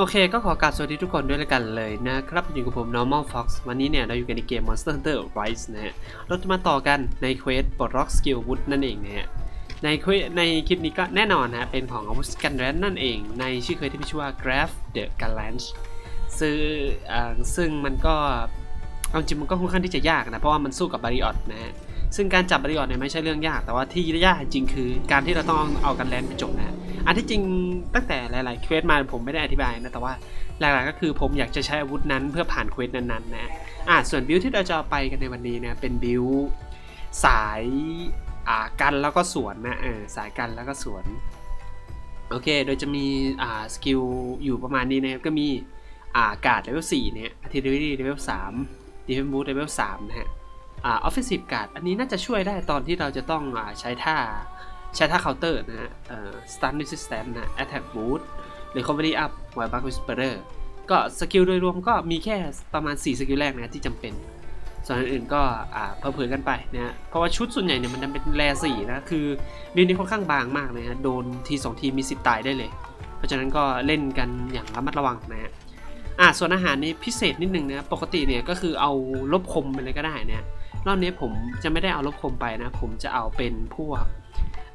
โอเคก็ขอกราบสวัสดีทุกคนด้วยละกันเลยนะครับอยู่กับผม Normal Fox วันนี้เนี่ยเราอยู่กันในเกม Monster Hunter Rise นะฮะเราจะมาต่อกันในเควสปลดล็อกสกิลวุธนั่นเองนะฮะในเควสในคลิปนี้ก็แน่นอนนะฮะเป็นของอาวุธกันแรนนั่นเอง ในชื่อเควสที่มีชื่อว่า Graph the Galanch ซึ่งซึ่งมันก็เอาจริงมันก็ค่อนข้างที่จะยากนะ เพราะว่ามันสู้กับบาริออตนะฮะซึ่งการจับบาริออตเนี่ยไม่ใช่เรื่องยาก แต่ว่าที่ยากจริงคือการที่เราต้องเอากันแลนไปจบนะฮะ อันที่จริงตั้งแต่หลายๆเควสมาผมไม่ได้อธิบายนะแต่ว่าหลักๆก็คือผมอยากจะใช้อาวุธนั้นเพื่อผ่านเควสนั้นๆนะอะส่วนบิลที่เราจะไปกันในวันนี้นะเป็นบิลสายอ่ากันแล้วก็สวนนะเออสายกันแล้วก็สวนโอเค โดยจะมีอ่าสกิลอยู่ประมาณนี้นะครับก็มีอ่ากาดเลเวล4เนี่ย artillery เลเวล3 defense boost เลเวล3นะฮะอ่า offensive guard อันนี้น่าจะช่วยได้ตอนที่เราจะต้องอ่าใช้ท่า ใช้ท่า counter นะฮะเอ่อ stun resistance นะ attack boost recovery up while back whisperer ก็สกิลโดยรวมก็มีแค่ประมาณ 4 สกิลแรกนะที่จำเป็น ส่วนอื่นก็อ่าเพิ่มกันไปนะฮะเพราะว่าชุดส่วนใหญ่เนี่ยมันจะเป็นแรสี่นะ คือบิลนี้ค่อนข้างบางมากเลยนะ โดนทีสองทีมีสิทธิ์ตายได้เลย เพราะฉะนั้นก็เล่นกันอย่างระมัดระวังนะฮะอ่าส่วนอาหารนี่พิเศษนิดนึงนะ ปกติเนี่ยก็คือเอาลบคมไปเลยก็ได้นะรอบนี้ผมจะไม่ได้เอาลบคมไปนะ ผมจะเอาเป็นพวก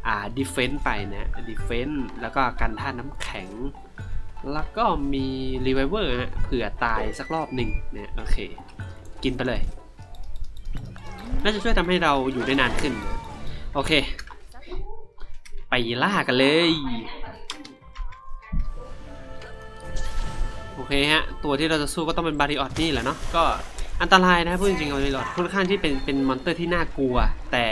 อ่าดิเฟนต์ไปนะดิเฟนต์แล้วก็กันท่าน้ำแข็ง แล้วก็มีรีไวเวอร์ฮะเผื่อตายสักรอบหนึ่งเนี่ยโอเค กินไปเลย น่าจะช่วยทำให้เราอยู่ได้นานขึ้น โอเค ไปล่ากันเลย โอเคฮะ ตัวที่เราจะสู้ก็ต้องเป็นบาริออตนี่แหละเนาะก็อันตรายนะพูดจริงๆบาริออตค่อนข้างที่เป็นเป็นมอนเตอร์ที่น่ากลัว แต่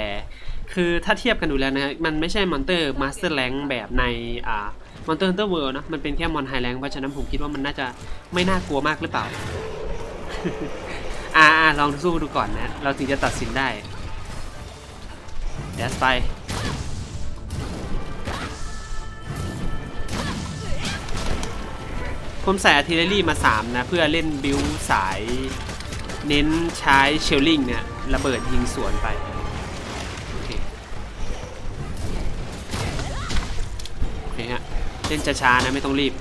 คือถ้าเทียบกันดูแล้วนะฮะมันไม่ใช่มอนเตอร์มาสเตอร์แรงแบบในอ่ามอนเตอร์ฮันเตอร์เวิล์นะมันเป็นแค่มอนไฮแรงเพราะฉะนั้นผมคิดว่ามันน่าจะไม่น่ากลัวมากหรือเปล่า อ่าลองสู้ดูก่อนนะ เราถึงจะตัดสินได้เดสไปผมใส่อาร์ติเลรี่มา 3 นะ เพื่อเล่นบิวสาย เน้นใช้เชลลิงเนี่ยระเบิดยิงสวนไป เล่นช้าๆนะไม่ต้องรีบ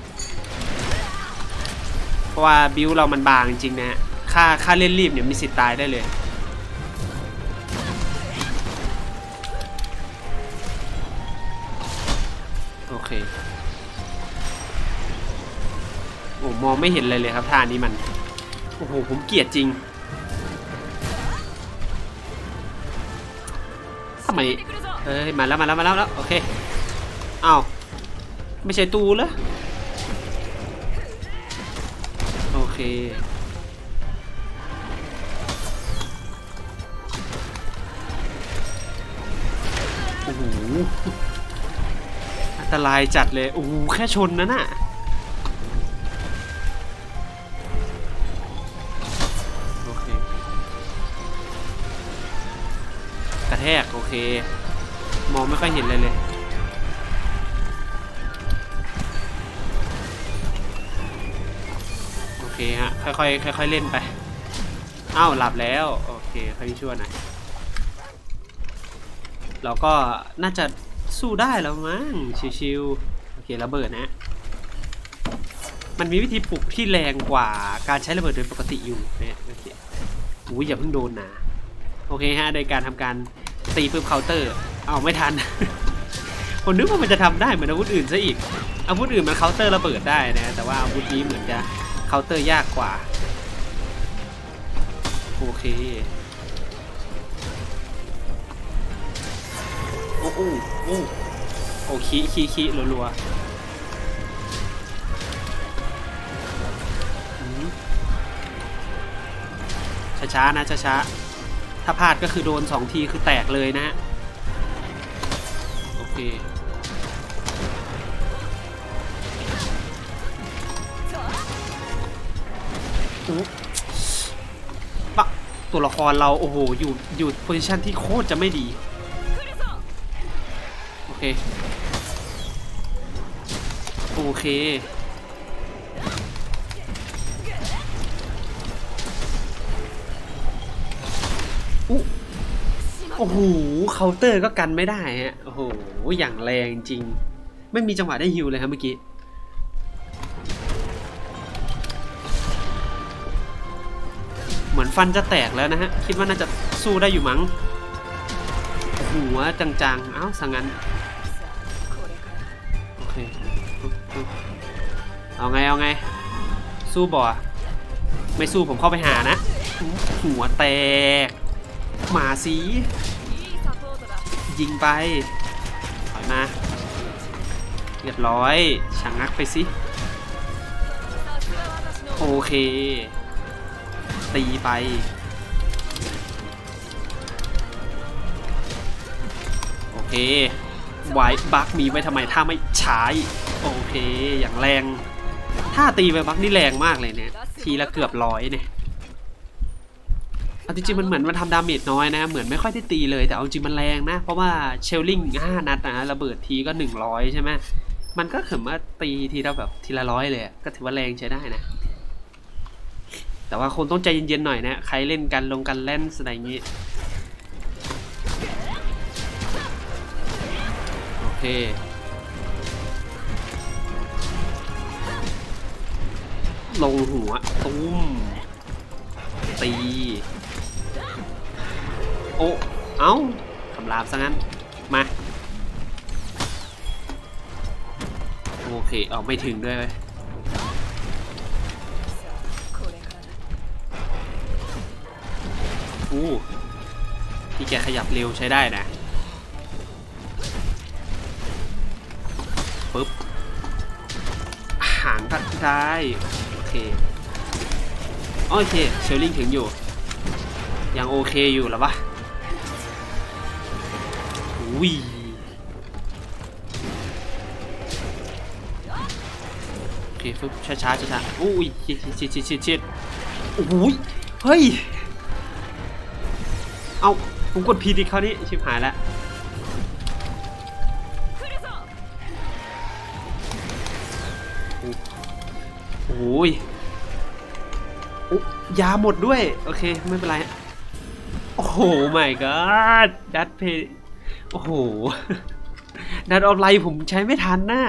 เพราะว่าบิวเรามันบางจริงๆนะฮะค่าค่าเล่นรีบเนี่ยมีสิทธิ์ตายได้เลยโอเคโอ้มองไม่เห็นเลยเลยครับท่านี้มันโอ้โหผมเกลียดจริงทำไมเฮ้ยมาแล้วมาแล้วมาแล้วแล้วโอเคเอ้า ไม่ใช่ตูเหรอโอเคโอ้โหอันตรายจัดเลยโอ้โหแค่ชนนะน่ะโอเคกระแทกโอเค มองไม่ค่อยเห็นเลยเลย เคฮะ ค่อยๆค่อยๆเล่นไป อ้าวหลับแล้ว โอเคค่อยช่วยหน่อยเราก็น่าจะสู้ได้แล้วมั้งชิวๆโอเคระเบิดนะ มันมีวิธีปลุกที่แรงกว่าการใช้ระเบิดโดยปกติอยู่เนี่ยโอเคอุ้ยอย่าเพิ่งโดนนะ โอเคฮะโดยการทำการตีปืนเคาน์เตอร์เอาไม่ทันผมนึกว่ามันจะทำได้เหมือนอาวุธอื่นซะอีกอาวุธอื่นมันเคาน์เตอร์ระเบิดได้นะ แต่ว่าอาวุธนี้เหมือนจะ เคาน์เตอร์ยากกว่า โอเค โอ้โหโอ้โอ้ขี้ขี้ขี้รัวๆอืมช้าๆนะช้าๆถ้าพลาดก็คือโดนสองทีคือแตกเลยนะฮะ โอเค อุ๊บปะตัวละครเราโอ้โหอยู่อยู่โพซิชันที่โคตรจะไม่ดี โอเค โอเคอุ๊โอ้โหเคาน์เตอร์ก็กันไม่ได้ฮะโอ้โหอย่างแรงจริง ไม่มีจังหวะได้ฮิวเลยครับเมื่อกี้ ฟันจะแตกแล้วนะฮะ คิดว่าน่าจะสู้ได้อยู่มั้ง หัวจังๆ เอ้าสังงั้น โอเค เอาไง เอาไง สู้บ่อไม่สู้ผมเข้าไปหานะ หัวแตก หมาสี ยิงไป ถอยมาเรียบร้อยชะงงักไปสิ โอเค ตีไปโอเคไว้บักมีไว้ทำไมถ้าไม่ใช้โอเค อย่างแรง ถ้าตีไปบักนี่แรงมากเลยเนี่ยทีละเกือบร้อยเนี่ยเอาจริงๆมันเหมือนมันทำดาเมจน้อยนะ เหมือนไม่ค่อยได้ตีเลยแต่เอาจริงมันแรงนะ เพราะว่าเชลลิง5นัดนะระเบิดทีก็100ใช่ไหมมันก็ถือว่าตีทีละแบบทีละร้อยเลยก็ถือว่าแรงใช้ได้นะ แต่ว่าคนต้องใจเย็นๆหน่อยนะ ใครเล่นกันลงกันเล่นอะไรอย่างงี้ โอเค ลงหัว ตุ้ม ตี โอ้ เอ้าคำรามซะงั้น มา โอเค เอาไม่ถึงด้วย อู้ที่แกขยับเร็วใช้ได้นะปึ๊บหางทักได้โอเคโอเคเชลลิงถึงอยู่ ยังโอเคอยู่แล้วปะอุ้ยโอเคฟึบช้าช้าช้าช้าอุ้ยชิดชิดชิดชิดชิดโอ้ย เฮ้ย เอาผมกดผิดอีกคราวนี้ชิบหายแล้วโอ้ยยาหมดด้วย โอเค ไม่เป็นไร โอ้โห my god ดัตเพโอ้โห ดัตออฟไลน์ผมใช้ไม่ทันน่ะ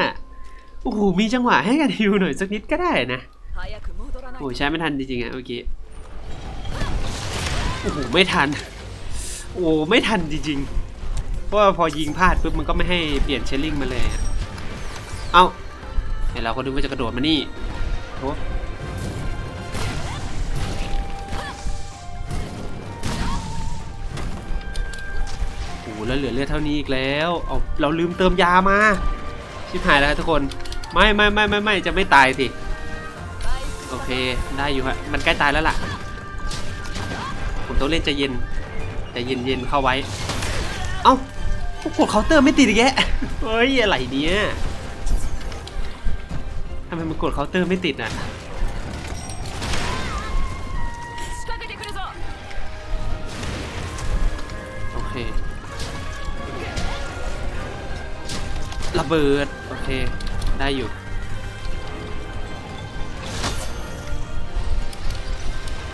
โอ้โห มีจังหวะให้กันฮิวหน่อยสักนิดก็ได้นะ โอ้ใช้ไม่ทันจริงๆอะเมื่อกี้ โอ้โห ไม่ทัน โอ้ไม่ทันจริงๆ เพราะว่าพอยิงพลาดปุ๊บมันก็ไม่ให้เปลี่ยนเชลลิงมาเลยอะเอ้าไอเราก็นึกว่าจะกระโดดมานี่โถโอ้โหแล้วเหลือเลือดเท่านี้อีกแล้วเอาเราลืมเติมยามา ชิบหายแล้วทุกคน ไม่ไม่ไม่ไม่ไม่จะไม่ตายสิ โอเคได้อยู่ฮะ มันใกล้ตายแล้วล่ะ ผมต้องเล่นใจเย็น ใจเย็นเย็นๆเข้าไว้ เอ้าพวกกดเคาน์เตอร์ไม่ติดอีกแกเฮ้ยอะไรเนี่ยทำไมมันกดเคาน์เตอร์ไม่ติดอะโอเคระเบิด โอเค ได้อยู่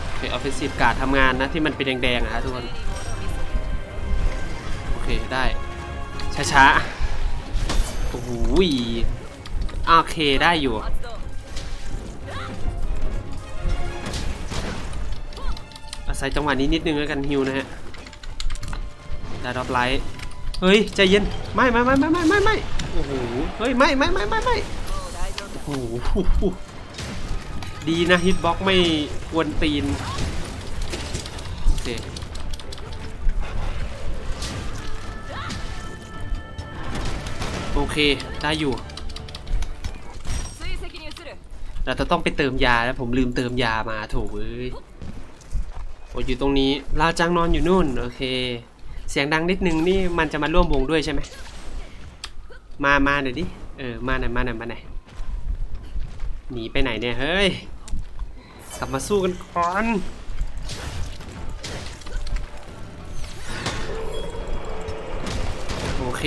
โอเคออฟฟิศซีฟการ์ดทำงานนะ ที่มันเป็นแดงๆอะฮะทุกคนโอ เคได้ ช้าๆ โอ้โหโอเคได้อยู่ อาศัยจังหวะนี้นิดนึงแล้วกันฮิวนะฮะดาดอฟไลท์ เฮ้ย ใจเย็น ไม่ไม่ไม่ไม่ไม่ไม่ไม่โอ้โห เฮ้ย ไม่ไม่ไม่ไม่ไม่โอ้โห ดีนะฮิตบ็อกไม่กวนตีน โอเค ได้อยู่ เราจะต้องไปเติมยาแล้วผมลืมเติมยามาโถเอ้ยโอ้ยอยู่ตรงนี้ลาวจังนอนอยู่นู่น โอเค เสียงดังนิดนึงนี่มันจะมาร่วมวงด้วยใช่ไหม มามาหน่อยดิ เออ มาหน่อยมาหน่อยมาหน่อยหนีไปไหนเนี่ย เฮ้ย กลับมาสู้กันก่อนโอเค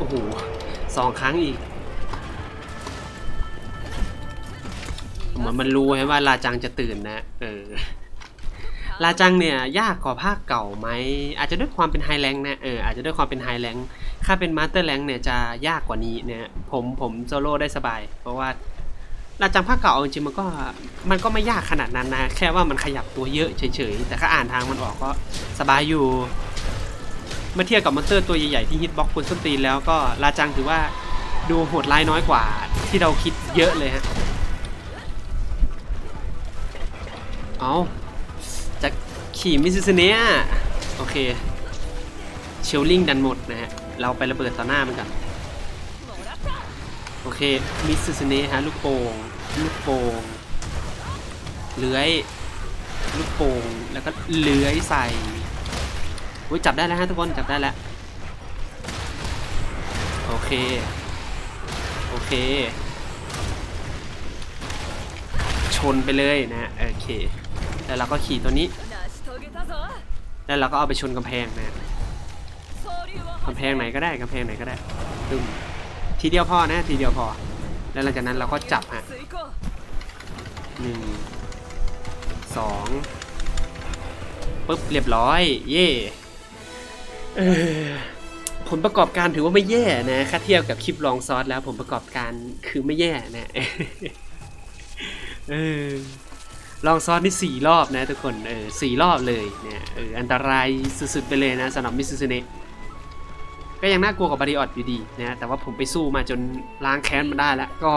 โอ้โหสองครั้งอีก เหมือนมันรู้ใช่ว่าลาจังจะตื่นนะ เออ ลาจังเนี่ย ยากกว่าภาคเก่าไหม อาจจะด้วยความเป็นไฮแรงค์นะ เออ อาจจะด้วยความเป็นไฮแรงค์ถ้าเป็นมาสเตอร์แรงค์เนี่ยจะยากกว่านี้เนี่ยผมผมโซโล่ได้สบาย เพราะว่าลาจังภาคเก่าจริงมันก็มันก็ไม่ยากขนาดนั้นนะ แค่ว่ามันขยับตัวเยอะเฉยๆ แต่ถ้าอ่านทางมันออกก็สบายอยู่ เมื่อเทียบกับมอนสเตอร์ตัวใหญ่ๆที่ฮิตบ็อกคุณส้นตีนแล้วก็ลาจังถือว่าดูโหดร้ายน้อยกว่าที่เราคิดเยอะเลยฮะ เอาจะขี่มิสซิสเนียโอเค เชลลิงดันหมดนะฮะ เราไประเบิดต่อหน้ามันกัน โอเค มิสซิสเนียฮะ ลูกโป่ง ลูกโป่ง เลื้อย ลูกโป่ง แล้วก็เลื้อยใส่ อุ้ยจับได้แล้วฮะทุกคนจับได้แล้วโอเคโอเค ชนไปเลยนะโอเคแล้วเราก็ขี่ตัวนี้ แล้วเราก็เอาไปชนกำแพงนะกำแพงไหนก็ได้กำแพงไหนก็ได้ตึมทีเดียวพอนะทีเดียวพอ แล้วหลังจากนั้นเราก็จับฮะหนึ่งสองปุ๊บเรียบร้อย เย่ yeah. ผลประกอบการถือว่าไม่แย่นะถ้าเทียบกับคลิปลองซอสแล้ว ผลประกอบการคือไม่แย่นะเออลองซอสนี่สี่รอบนะทุกคนเออสี่รอบเลยเนี่ยเอออันตรายสุดๆไปเลยนะสำหรับมิสซูเนะก็ยังน่ากลัวกว่าบาริออตอยู่ดีนะแต่ว่าผมไปสู้มาจนล้างแค้นมาได้แล้ว ก็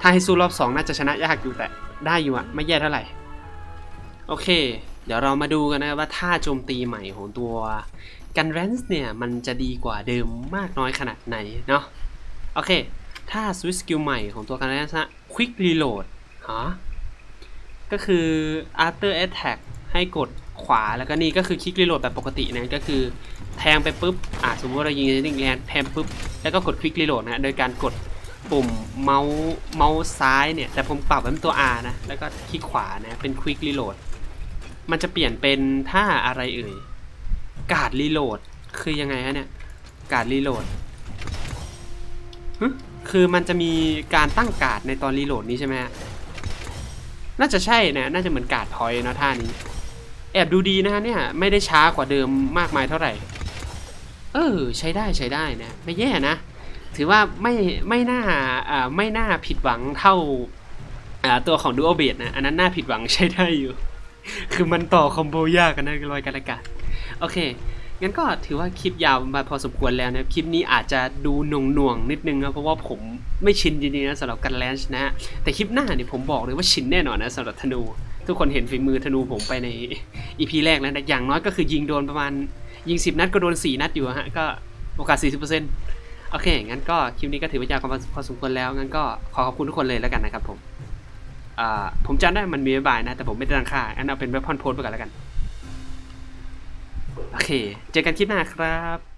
ถ้าให้สู้รอบสองน่าจะชนะยากอยู่แต่ได้อยู่อะไม่แย่เท่าไหร่ โอเค เดี๋ยวเรามาดูกันนะว่าท่าโจมตีใหม่ของตัว กันแรนส์เนี่ย มันจะดีกว่าเดิมมากน้อยขนาดไหนเนาะโอเค ถ้าสวิ t สกิลใหม่ของตัวกันแรนส์นะ Quick Reload ฮะก็คือ after attack ให้กดขวาแล้วก็นี่ก็คือ Quick Reload แบบปกตินะก็คือแทงไปปุ๊บอะสมมติว่าเรายิงยิงแรงแทงปุ๊บแล้วก็กด Quick Reload นะโดยการกดปุ่มเมาส์เมาส์ซ้ายเนี่ย แต่ผมปรับเป็นตัว R นะ แล้วก็คลิกขวานะ เป็น Quick Reload มันจะเปลี่ยนเป็นท่าอะไรเอ่ย การ์ดรีโหลด คือยังไงฮะเนี่ย การ์ดรีโหลดคือมันจะมีการตั้งการ์ดในตอนรีโหลดนี้ใช่ไหมฮะ น่าจะใช่นะ น่าจะเหมือนการ์ดพอยเนอะท่านี้ แอบดูดีนะฮะเนี่ย ไม่ได้ช้ากว่าเดิมมากมายเท่าไหร่ เออ ใช้ได้ใช้ได้นะ ไม่แย่นะ ถือว่าไม่ไม่น่าอ่าไม่น่าผิดหวังเท่าอ่าตัวของดูโอเบดนะ อันนั้นน่าผิดหวังใช้ได้อยู่ คือมันต่อคอมโบยากกันนะลอยกันละกัน โอเค งั้นก็ถือว่าคลิปยาวมาพอสมควรแล้วนะคลิปนี้อาจจะดูหน่วงหน่วงๆนิดนึงนะเพราะว่าผมไม่ชินจริงๆนะสำหรับการแลนช์นะแต่คลิปหน้าเนี่ยผมบอกเลยว่าชินแน่นอนนะสำหรับธนู ทุกคนเห็นฝีมือธนูผมไปในอีพีแรกแล้วนะอย่างน้อยก็คือยิงโดนประมาณยิง 10 นัดก็โดน 4 นัดอยู่ฮะก็โอกาส 40%โอเค งั้นก็คลิปนี้ก็ถือว่ายาวพอสมควรแล้ว งั้นก็ขอขอบคุณทุกคนเลยแล้วกันนะครับผม อ่า ผมจำได้มันมีบายนะ แต่ผมไม่ได้ตั้งค่า งั้นเอาเป็นเว็บพอนโพสไปก่อนแล้วกัน โอเค เจอกันคลิปหน้าครับ